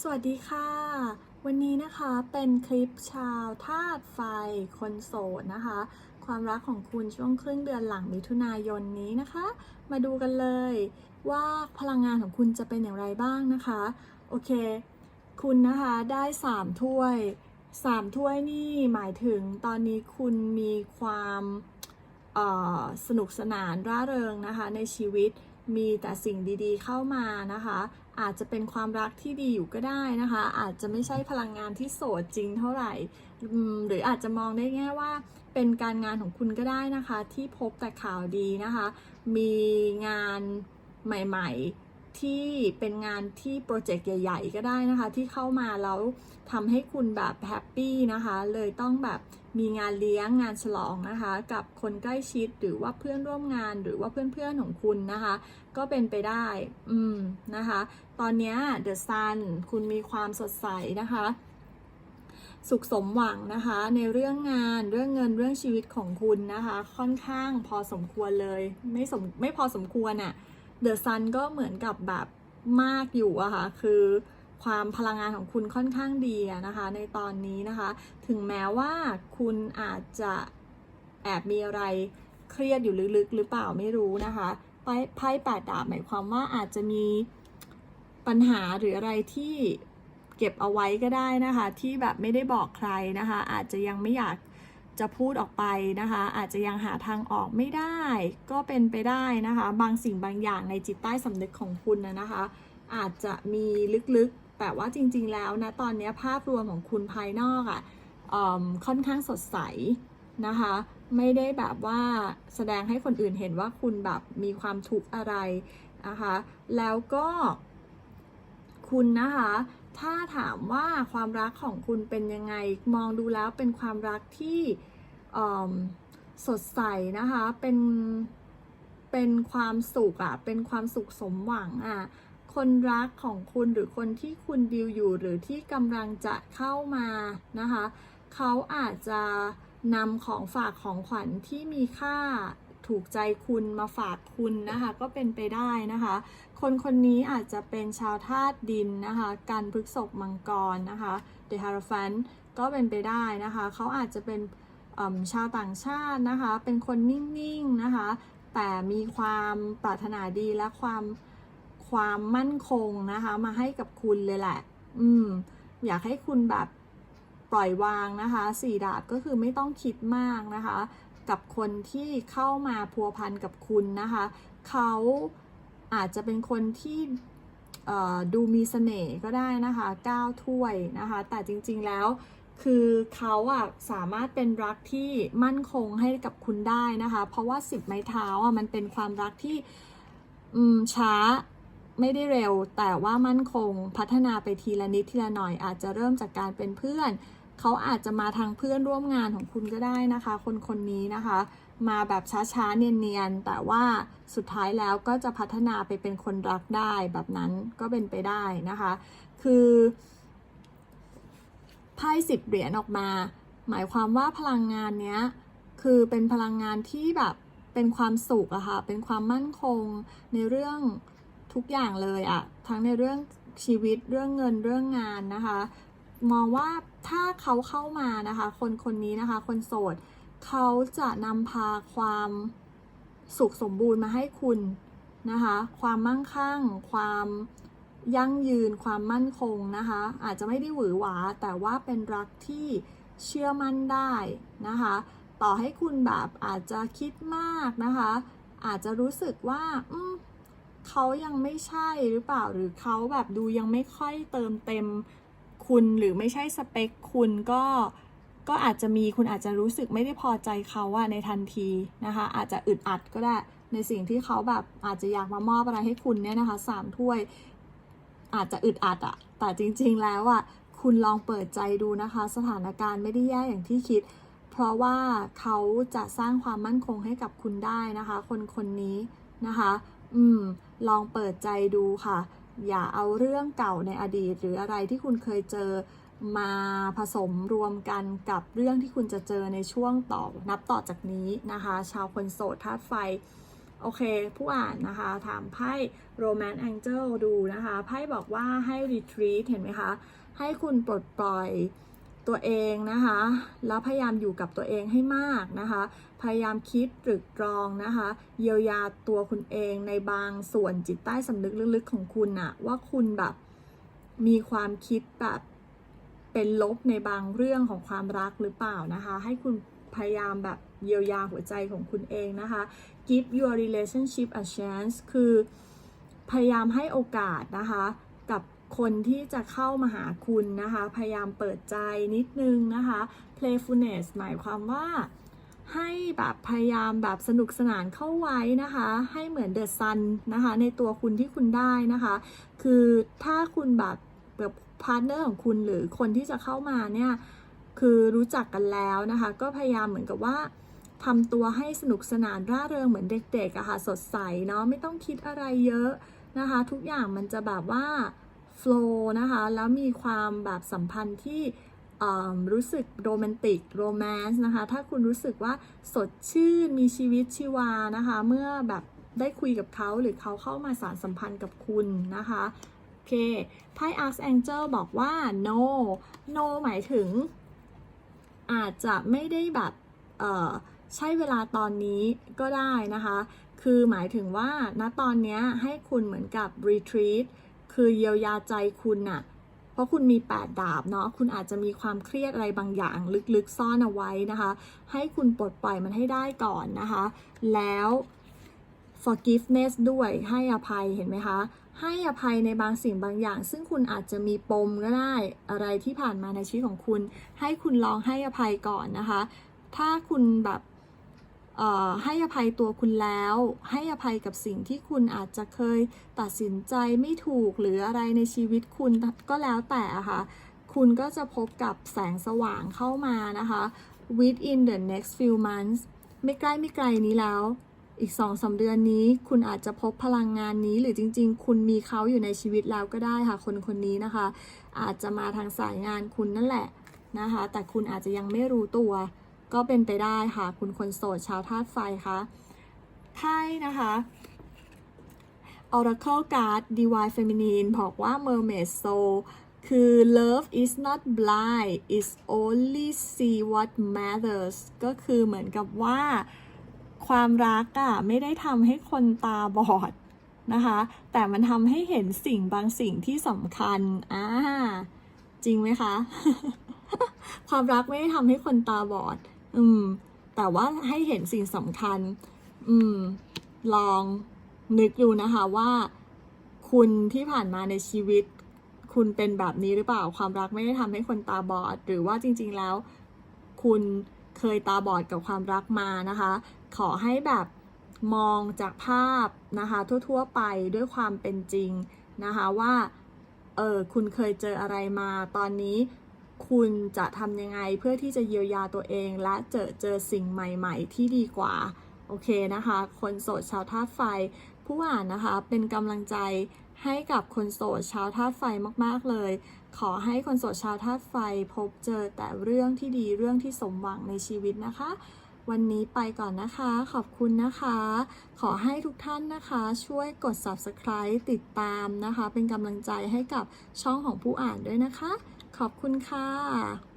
สวัสดีค่ะ วันนี้นะคะเป็นคลิปชาวธาตุไฟคนโสดนะคะ ความรักของคุณช่วงครึ่งเดือนหลังมิถุนายนนี้นะคะ มาดูกันเลยว่าพลังงานของคุณจะเป็นอย่างไรบ้างนะคะ โอเค คุณนะคะได้3ถ้วย3ถ้วยนี่หมายถึงตอนนี้คุณมีความสนุกสนานร่าเริงนะคะ ในชีวิตมีแต่สิ่งดีๆเข้ามานะคะ อาจจะเป็นความรักที่ดีอยู่ก็ได้นะคะ อาจจะไม่ใช่พลังงานที่โสดจริงเท่าไหร่ หรืออาจจะมองได้แง่ว่าเป็นการงานของคุณก็ได้นะคะ ที่พบแต่ข่าวดีนะคะ มีงานใหม่ ๆ ที่เป็นงานที่โปรเจกต์ใหญ่ ๆ ก็ได้นะคะ ที่เข้ามาแล้วทำให้คุณแบบแฮปปี้นะคะ เลยต้องแบบมีงานเลี้ยงงานฉลองนะคะ กับคนใกล้ชิดหรือว่าเพื่อนร่วมงานหรือว่าเพื่อนๆของคุณนะคะ ก็เป็นไปได้ อืมนะคะ ตอนนี้ย The Sun คุณมีความสดใสนะคะ สุขสมหวังนะคะ ในเรื่องงานเรื่องเงินเรื่องชีวิตของคุณนะคะ ค่อนข้างพอสมควรเลย ไม่สมไม่พอสมควรอะ่ะ The Sun ก็เหมือนกับแบบมากอยู่อะค่ะ คือความพลังงานของคุณค่อนข้างดีนะคะ ในตอนนี้นะคะ ถึงแม้ว่าคุณอาจจะแอบมีอะไรเครียดอยู่ลึกๆ หรือเปล่าไม่รู้นะคะไพ่แปดดาบหมายความว่าอาจจะมีปัญหาหรืออะไรที่เก็บเอาไว้ก็ได้นะคะ ที่แบบไม่ได้บอกใครนะคะ อาจจะยังไม่อยาก จะพูดออกไปนะคะ อาจจะยังหาทางออกไม่ได้ ก็เป็นไปได้นะคะ บางสิ่งบางอย่างในจิตใต้สำนึกของคุณนะนะคะ อาจจะมีลึกๆ แต่ว่าจริง ๆ แล้วนะตอนนี้ภาพรวมของคุณภายนอกอะ่ะค่อนข้างสดใสนะคะ ไม่ได้แบบว่าแสดงให้คนอื่นเห็นว่าคุณแบบมีความทุกข์อะไรนะคะ แล้วก็ คุณนะคะ ถ้าถามว่าความรักของคุณเป็นยังไง มองดูแล้วเป็นความรักที่สดใสนะคะ เป็น เป็นความสุขอะเป็นความสุขสมหวังอะ คนรักของคุณหรือคนที่คุณดิวอยู่หรือที่กำลังจะเข้ามานะคะ เขาอาจจะนำของฝากของขวัญที่มีค่า ถูกใจคุณมาฝากคุณนะคะ ก็เป็นไปได้นะคะ คนคนนี้อาจจะเป็นชาวธาตุดินนะคะกันพฤกษบมังกรนะคะ The Hierophant ก็เป็นไปได้นะคะ เขาอาจจะเป็นชาวต่างชาตินะคะ เป็นคนนิ่งๆนะคะ แต่มีความปรารถนาดีและความความมั่นคงนะคะ มาให้กับคุณเลยแหละ อืม อยากให้คุณแบบปล่อยวางนะคะสี่ดาบก็คือไม่ต้องคิดมากนะคะ กับคนที่เข้ามาพัวพันกับคุณนะคะ เขาอาจจะเป็นคนที่ดูมีเสน่ห์ก็ได้นะคะก้าวถ้วยนะคะ แต่จริงๆแล้วคือเขาอะสามารถเป็นรักที่มั่นคงให้กับคุณได้นะคะ เพราะว่าสิบไม้เท้าอะมันเป็นความรักที่ช้าไม่ได้เร็ว แต่ว่ามั่นคงพัฒนาไปทีละนิดทีละหน่อยอาจจะเริ่มจากการเป็นเพื่อน เขาอาจจะมาทางเพื่อนร่วมงานของคุณก็ได้นะคะ คนคนนี้นะคะ มาแบบช้าๆเนียนๆแต่ว่าสุดท้ายแล้วก็จะพัฒนาไปเป็นคนรักได้แบบนั้นก็เป็นไปได้นะคะ คือไพ่สิบเหรียญออกมา หมายความว่าพลังงานเนี้ยคือเป็นพลังงานที่แบบเป็นความสุขอะค่ะ เป็นความมั่นคงในเรื่องทุกอย่างเลยอะทั้งในเรื่องชีวิตเรื่องเงินเรื่องงานนะคะ มองว่าถ้าเขาเข้ามานะคะ คนคนนี้นะคะ คนโสดเขาจะนำพาความสุขสมบูรณ์มาให้คุณนะคะ ความมั่งคั่ง ความยั่งยืน ความมั่นคงนะคะ อาจจะไม่ได้หวือหวา แต่ว่าเป็นรักที่เชื่อมั่นได้นะคะ ต่อให้คุณแบบอาจจะคิดมากนะคะ อาจจะรู้สึกว่าเขายังไม่ใช่หรือเปล่า หรือเขาแบบดูยังไม่ค่อยเติมเต็ม คุณหรือไม่ใช่สเปคคุณก็ก็อาจจะมีคุณอาจจะรู้สึกไม่ได้พอใจเขาอะในทันทีนะคะ อาจจะอึดอัดก็ได้ในสิ่งที่เขาแบบอาจจะอยากมามอบอะไรให้คุณเนี่ยนะคะสามถ้วยอาจจะอึดอัดอะแต่จริงๆแล้วอะคุณลองเปิดใจดูนะคะ สถานการณ์ไม่ได้แย่อย่างที่คิด เพราะว่าเขาจะสร้างความมั่นคงให้กับคุณได้นะคะ คนคนนี้นะคะ อืม ลองเปิดใจดูค่ะ อย่าเอาเรื่องเก่าในอดีต หรืออะไรที่คุณเคยเจอมาผสมรวมกันกับเรื่องที่คุณจะเจอในช่วงต่อนับต่อจากนี้นะคะ ชาวคนโสดธาตุไฟ โอเค ผู้อ่านนะคะ ถามไพ่ Romance Angel ดูนะคะ ไพ่บอกว่าให้ retreat เห็นไหมคะ ให้คุณปลดปล่อย ตัวเองนะคะ แล้วพยายามอยู่กับตัวเองให้มากนะคะ พยายามคิดตรึกตรองนะคะ เยียวยาตัวคุณเองในบางส่วนจิตใต้สำนึกลึกๆของคุณอะว่าคุณแบบมีความคิดแบบเป็นลบในบางเรื่องของความรักหรือเปล่านะคะ ให้คุณพยายามแบบเยียวยาหัวใจของคุณเองนะคะ give your relationship a chance คือพยายามให้โอกาสนะคะ คนที่จะเข้ามาหาคุณนะคะ พยายามเปิดใจนิดนึงนะคะ playfulness หมายความว่าให้แบบพยายามแบบสนุกสนานเข้าไว้นะคะ ให้เหมือนเดอะซันนะคะ ในตัวคุณที่คุณได้นะคะ คือถ้าคุณแบบแบบพาร์ทเนอร์ของคุณหรือคนที่จะเข้ามาเนี่ย คือรู้จักกันแล้วนะคะ ก็พยายามเหมือนกับว่าทำตัวให้สนุกสนานร่าเริงเหมือนเด็กๆอะค่ะ สดใสเนาะไม่ต้องคิดอะไรเยอะนะคะ ทุกอย่างมันจะแบบว่า flow นะคะ แล้วมีความแบบสัมพันธ์ที่รู้สึกโรแมนติกโรแมนต์นะคะ ถ้าคุณรู้สึกว่าสดชื่นมีชีวิตชีวานะคะ เมื่อแบบได้คุยกับเขาหรือเขาเข้ามาสารสัมพันธ์กับคุณนะคะโอเคไพ่ Archangel บอกว่า no no หมายถึง อาจจะไม่ได้แบบใช่เวลาตอนนี้ก็ได้นะคะ คือหมายถึงว่าณตอนนี้ให้คุณเหมือนกับ retreat คือเยียวยาใจคุณน่ะ เพราะคุณมี 8 ดาบเนาะ คุณอาจจะมีความเครียดอะไรบางอย่างลึกๆซ่อนเอาไว้นะคะ ให้คุณปลดปล่อยมันให้ได้ก่อนนะคะ แล้ว forgiveness ด้วย ให้อภัยเห็นไหมคะ ให้อภัยในบางสิ่งบางอย่าง ซึ่งคุณอาจจะมีปมก็ได้ อะไรที่ผ่านมาในชีวิตของคุณ ให้คุณลองให้อภัยก่อนนะคะ ถ้าคุณแบบ ให้อภัยตัวคุณแล้ว ให้อภัยกับสิ่งที่คุณอาจจะเคยตัดสินใจไม่ถูกหรืออะไรในชีวิตคุณก็แล้วแต่ะค่ะ คุณก็จะพบกับแสงสว่างเข้ามานะคะ within the next few months ไม่ใกล้ไม่ไกลนี้แล้ว อีกสองสาเดือนนี้คุณอาจจะพบพลังงานนี้ หรือจริง ๆ คุณมีเขาอยู่ในชีวิตแล้วก็ได้ค่ะ คนคนนี้นะคะ อาจจะมาทางสายงานคุณนั่นแหละนะคะ แต่คุณอาจจะยังไม่รู้ตัว ก็เป็นไปได้ค่ะ คุณคนโสดชาวธาตุไฟคะไพ่นะคะ Oracle Card Divine Feminine บอกว่า Mermaid Soul คือ love is not blind is only see what matters ก็คือเหมือนกับว่าความรักอะไม่ได้ทำให้คนตาบอดนะคะ แต่มันทำให้เห็นสิ่งบางสิ่งที่สำคัญอ่าจริงไหมคะ ความรักไม่ได้ทำให้คนตาบอด อืม แต่ว่าให้เห็นสิ่งสำคัญ อืม ลองนึกดูนะคะว่า คุณที่ผ่านมาในชีวิต คุณเป็นแบบนี้หรือเปล่า ความรักไม่ได้ทำให้คนตาบอด หรือว่าจริง ๆ แล้ว คุณเคยตาบอดกับความรักมานะคะ ขอให้แบบมองจากภาพนะคะ ทั่วๆไปด้วยความเป็นจริงนะคะว่า เออคุณเคยเจออะไรมาตอนนี้ คุณจะทำยังไงเพื่อที่จะเยียวยาตัวเอง และเจอเจอสิ่งใหม่ๆ ที่ดีกว่า โอเคนะคะ คนโสดชาวธาตุไฟ ผู้อ่านนะคะเป็นกำลังใจให้กับคนโสดชาวธาตุไฟมากๆเลย ขอให้คนโสดชาวธาตุไฟพบเจอแต่เรื่องที่ดีเรื่องที่สมหวังในชีวิตนะคะ วันนี้ไปก่อนนะคะ ขอบคุณนะคะ ขอให้ทุกท่านนะคะ ช่วยกด subscribe ติดตามนะคะ เป็นกำลังใจให้กับช่องของผู้อ่านด้วยนะคะ ขอบคุณค่ะ